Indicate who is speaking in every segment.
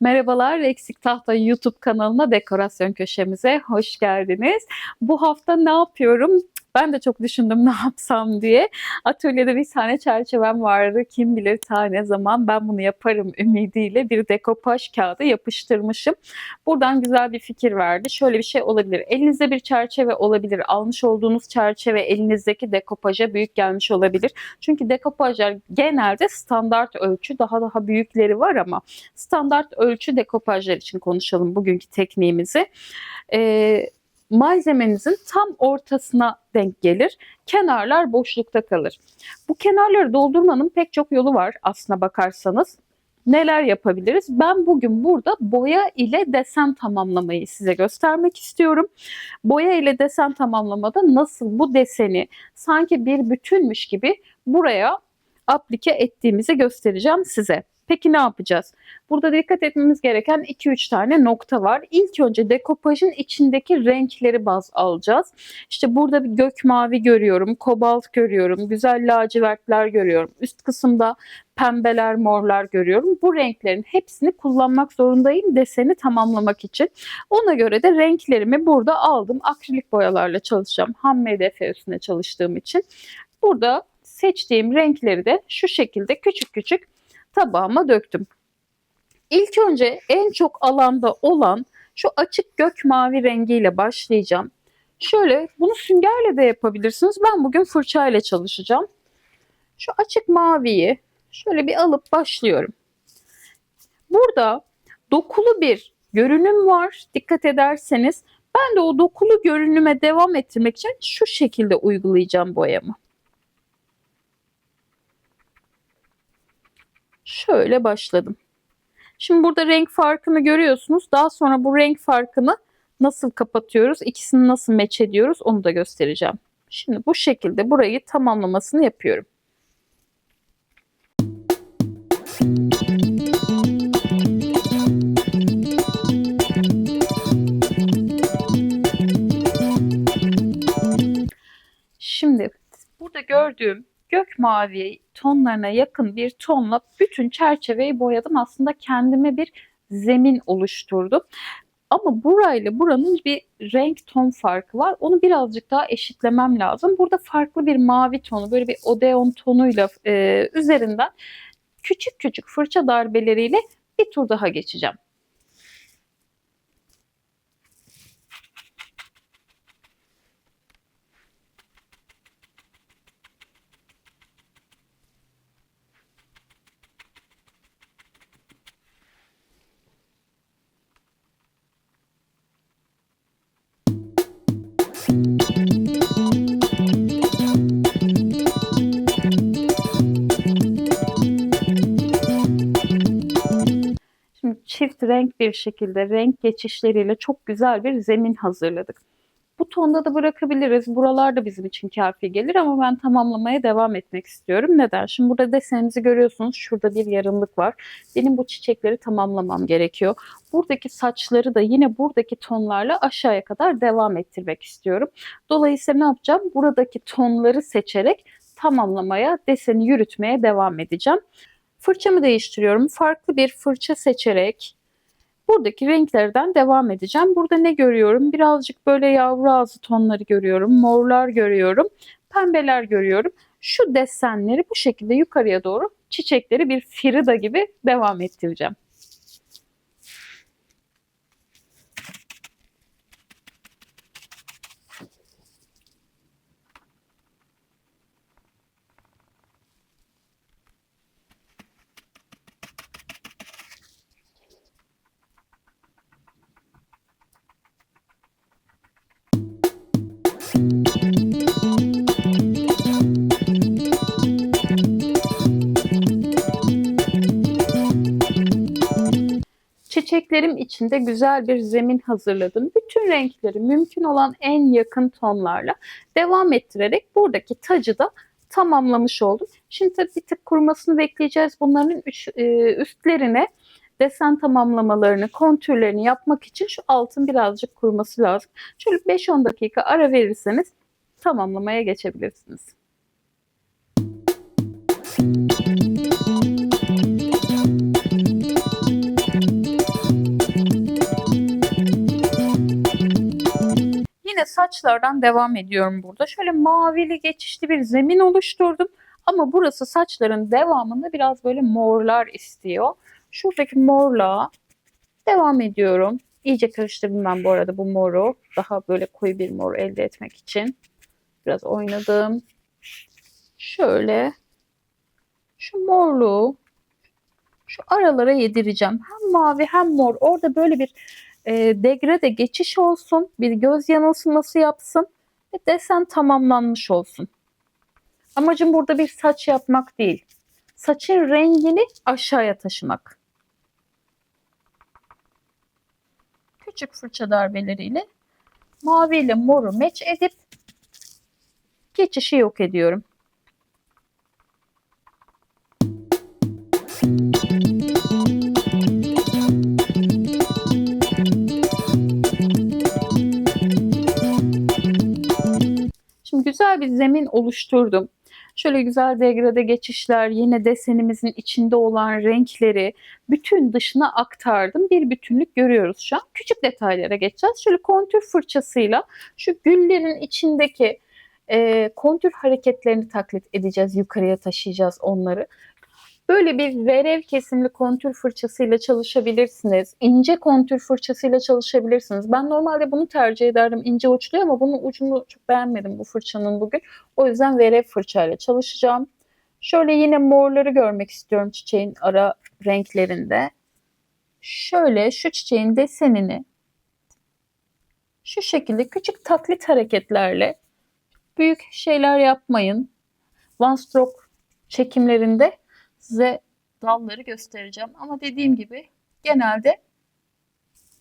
Speaker 1: Merhabalar, Eksik Tahta YouTube kanalına, dekorasyon köşemize hoş geldiniz. Bu hafta ne yapıyorum? Ben de çok düşündüm ne yapsam diye. Atölyede bir tane çerçevem vardı. Kim bilir ta ne zaman ben bunu yaparım ümidiyle bir dekopaj kağıdı yapıştırmışım. Buradan güzel bir fikir verdi. Şöyle bir şey olabilir. Elinizde bir çerçeve olabilir. Almış olduğunuz çerçeve elinizdeki dekopaja büyük gelmiş olabilir. Çünkü dekopajlar genelde standart ölçü daha daha büyükleri var ama standart ölçü dekopajlar için konuşalım bugünkü tekniğimizi. Ee, malzemenizin tam ortasına denk gelir. Kenarlar boşlukta kalır. Bu kenarları doldurmanın pek çok yolu var aslına bakarsanız. Neler yapabiliriz? Ben bugün burada boya ile desen tamamlamayı size göstermek istiyorum. Boya ile desen tamamlamada nasıl bu deseni sanki bir bütünmüş gibi buraya aplike ettiğimizi göstereceğim size. Peki ne yapacağız? Burada dikkat etmemiz gereken 2-3 tane nokta var. İlk önce dekopajın içindeki renkleri baz alacağız. İşte burada bir gök mavi görüyorum, kobalt görüyorum, güzel lacivertler görüyorum. Üst kısımda pembeler, morlar görüyorum. Bu renklerin hepsini kullanmak zorundayım deseni tamamlamak için. Ona göre de renklerimi burada aldım. Akrilik boyalarla çalışacağım. Ham MDF üstüne çalıştığım için. Burada seçtiğim renkleri de şu şekilde küçük küçük tabağıma döktüm. İlk önce en çok alanda olan şu açık gök mavi rengiyle başlayacağım. Şöyle bunu süngerle de yapabilirsiniz. Ben bugün fırçayla çalışacağım. Şu açık maviyi şöyle bir alıp başlıyorum. Burada dokulu bir görünüm var. Dikkat ederseniz ben de o dokulu görünüme devam ettirmek için şu şekilde uygulayacağım boyamı. Şöyle başladım. Şimdi burada renk farkını görüyorsunuz. Daha sonra bu renk farkını nasıl kapatıyoruz, ikisini nasıl meç ediyoruz onu da göstereceğim. Şimdi bu şekilde burayı tamamlamasını yapıyorum. Şimdi burada gördüğüm gök mavi tonlarına yakın bir tonla bütün çerçeveyi boyadım. Aslında kendime bir zemin oluşturdum. Ama burayla buranın bir renk ton farkı var. Onu birazcık daha eşitlemem lazım. Burada farklı bir mavi tonu, böyle bir odeon tonuyla e, üzerinden küçük küçük fırça darbeleriyle bir tur daha geçeceğim. Şimdi çift renk bir şekilde renk geçişleriyle çok güzel bir zemin hazırladık. Bu tonda da bırakabiliriz. Buralar da bizim için kafi gelir ama ben tamamlamaya devam etmek istiyorum. Neden? Şimdi burada desenimizi görüyorsunuz. Şurada bir yarımlık var. Benim bu çiçekleri tamamlamam gerekiyor. Buradaki saçları da yine buradaki tonlarla aşağıya kadar devam ettirmek istiyorum. Dolayısıyla ne yapacağım? Buradaki tonları seçerek tamamlamaya, deseni yürütmeye devam edeceğim. Fırçamı değiştiriyorum. Farklı bir fırça seçerek buradaki renklerden devam edeceğim. Burada ne görüyorum? Birazcık böyle yavru ağzı tonları görüyorum. Morlar görüyorum. Pembeler görüyorum. Şu desenleri bu şekilde yukarıya doğru çiçekleri bir firida gibi devam ettireceğim. Çiçeklerim içinde güzel bir zemin hazırladım. Bütün renkleri mümkün olan en yakın tonlarla devam ettirerek buradaki tacı da tamamlamış oldum. Şimdi tabii bir tık kurumasını bekleyeceğiz. Bunların e, üstlerine desen tamamlamalarını, kontürlerini yapmak için şu altın birazcık kuruması lazım. Şöyle 5-10 dakika ara verirseniz tamamlamaya geçebilirsiniz. Saçlardan devam ediyorum burada. Şöyle mavili geçişli bir zemin oluşturdum. Ama burası saçların devamında biraz böyle morlar istiyor. Şuradaki morla devam ediyorum. İyice karıştırdım ben bu arada bu moru. Daha böyle koyu bir mor elde etmek için. Biraz oynadım. Şöyle şu morluğu şu aralara yedireceğim. Hem mavi hem mor. Orada böyle bir e, degrade geçiş olsun. Bir göz yanılsması yapsın. Ve desen tamamlanmış olsun. Amacım burada bir saç yapmak değil. Saçın rengini aşağıya taşımak. Küçük fırça darbeleriyle mavi ile moru meç edip geçişi yok ediyorum. Şimdi güzel bir zemin oluşturdum. Şöyle güzel degrade geçişler, yine desenimizin içinde olan renkleri bütün dışına aktardım. Bir bütünlük görüyoruz şu an. Küçük detaylara geçeceğiz. Şöyle kontür fırçasıyla şu güllerin içindeki e, kontür hareketlerini taklit edeceğiz. Yukarıya taşıyacağız onları. Böyle bir verev kesimli kontür fırçasıyla çalışabilirsiniz. İnce kontür fırçasıyla çalışabilirsiniz. Ben normalde bunu tercih ederdim ince uçlu ama bunun ucunu çok beğenmedim bu fırçanın bugün. O yüzden verev fırçayla çalışacağım. Şöyle yine morları görmek istiyorum çiçeğin ara renklerinde. Şöyle şu çiçeğin desenini şu şekilde küçük taklit hareketlerle büyük şeyler yapmayın. One stroke çekimlerinde size dalları göstereceğim. Ama dediğim gibi genelde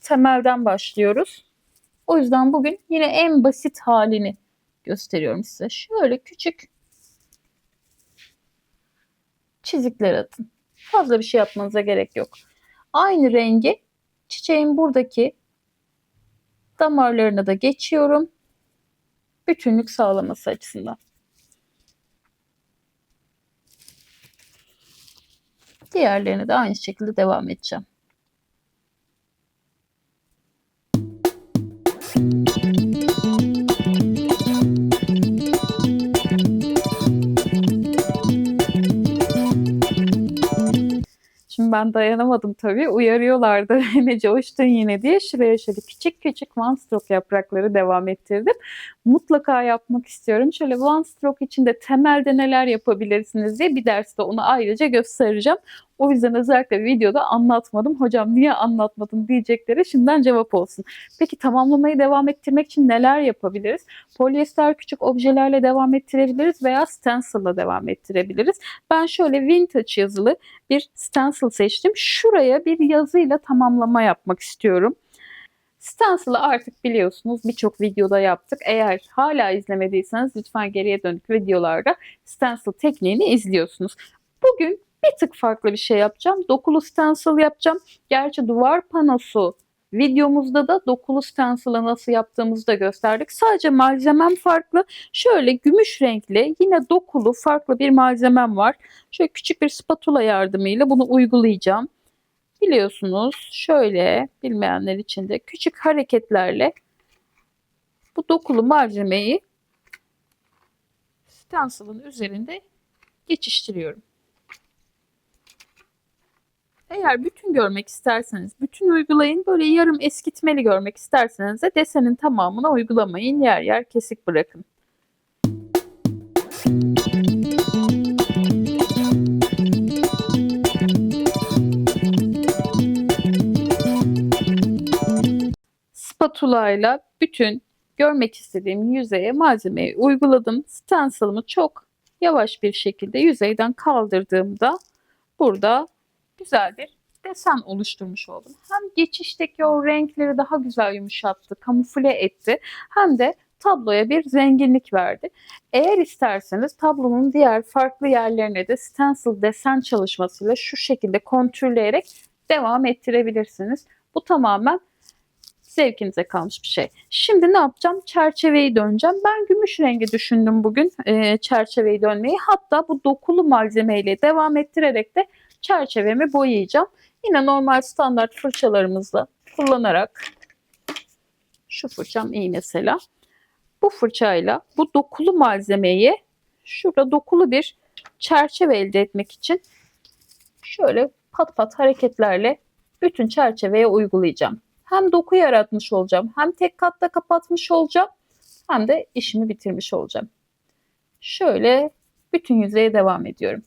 Speaker 1: temelden başlıyoruz. O yüzden bugün yine en basit halini gösteriyorum size. Şöyle küçük çizikler atın. Fazla bir şey yapmanıza gerek yok. Aynı rengi çiçeğin buradaki damarlarına da geçiyorum. Bütünlük sağlaması açısından. Diğerlerine de aynı şekilde devam edeceğim. Ben dayanamadım tabii. Uyarıyorlardı ne coştun yine diye. Şuraya şöyle küçük küçük one stroke yaprakları devam ettirdim. Mutlaka yapmak istiyorum. Şöyle one stroke içinde temelde neler yapabilirsiniz diye bir derste onu ayrıca göstereceğim. O yüzden özellikle videoda anlatmadım. Hocam niye anlatmadın diyecekleri şimdiden cevap olsun. Peki tamamlamayı devam ettirmek için neler yapabiliriz? Polyester küçük objelerle devam ettirebiliriz veya stencil'la devam ettirebiliriz. Ben şöyle vintage yazılı bir stencil seçtim. Şuraya bir yazıyla tamamlama yapmak istiyorum. Stencil'ı artık biliyorsunuz birçok videoda yaptık. Eğer hala izlemediyseniz lütfen geriye dönük videolarda stencil tekniğini izliyorsunuz. Bugün bir tık farklı bir şey yapacağım. Dokulu stencil yapacağım. Gerçi duvar panosu videomuzda da dokulu stencil'ı nasıl yaptığımızı da gösterdik. Sadece malzemem farklı. Şöyle gümüş renkli yine dokulu farklı bir malzemem var. Şöyle küçük bir spatula yardımıyla bunu uygulayacağım. Biliyorsunuz şöyle bilmeyenler için de küçük hareketlerle bu dokulu malzemeyi stencil'ın üzerinde geçiştiriyorum. Eğer bütün görmek isterseniz bütün uygulayın. Böyle yarım eskitmeli görmek isterseniz de desenin tamamına uygulamayın. Yer yer kesik bırakın. Spatula ile bütün görmek istediğim yüzeye malzemeyi uyguladım. Stencil'ımı çok yavaş bir şekilde yüzeyden kaldırdığımda burada güzel bir desen oluşturmuş oldum. Hem geçişteki o renkleri daha güzel yumuşattı, kamufle etti hem de tabloya bir zenginlik verdi. Eğer isterseniz tablonun diğer farklı yerlerine de stencil desen çalışmasıyla şu şekilde kontürleyerek devam ettirebilirsiniz. Bu tamamen zevkinize kalmış bir şey. Şimdi ne yapacağım? Çerçeveyi döneceğim. Ben gümüş rengi düşündüm bugün e, çerçeveyi dönmeyi. Hatta bu dokulu malzemeyle devam ettirerek de çerçevemi boyayacağım. Yine normal standart fırçalarımızla kullanarak şu fırçam iyi mesela. bu fırçayla bu dokulu malzemeyi şurada dokulu bir çerçeve elde etmek için şöyle pat pat hareketlerle bütün çerçeveye uygulayacağım. Hem doku yaratmış olacağım, hem tek katta kapatmış olacağım, hem de işimi bitirmiş olacağım. Şöyle bütün yüzeye devam ediyorum.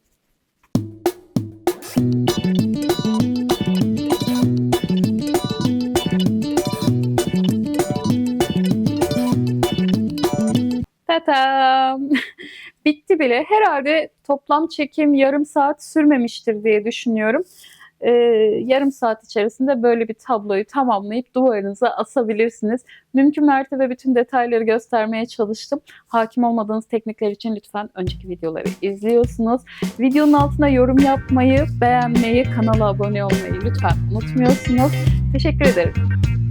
Speaker 1: Tatam. Bitti bile. Herhalde toplam çekim yarım saat sürmemiştir diye düşünüyorum. Ee, yarım saat içerisinde böyle bir tabloyu tamamlayıp duvarınıza asabilirsiniz. Mümkün mertebe bütün detayları göstermeye çalıştım. Hakim olmadığınız teknikler için lütfen önceki videoları izliyorsunuz. Videonun altına yorum yapmayı, beğenmeyi, kanala abone olmayı lütfen unutmuyorsunuz. Teşekkür ederim.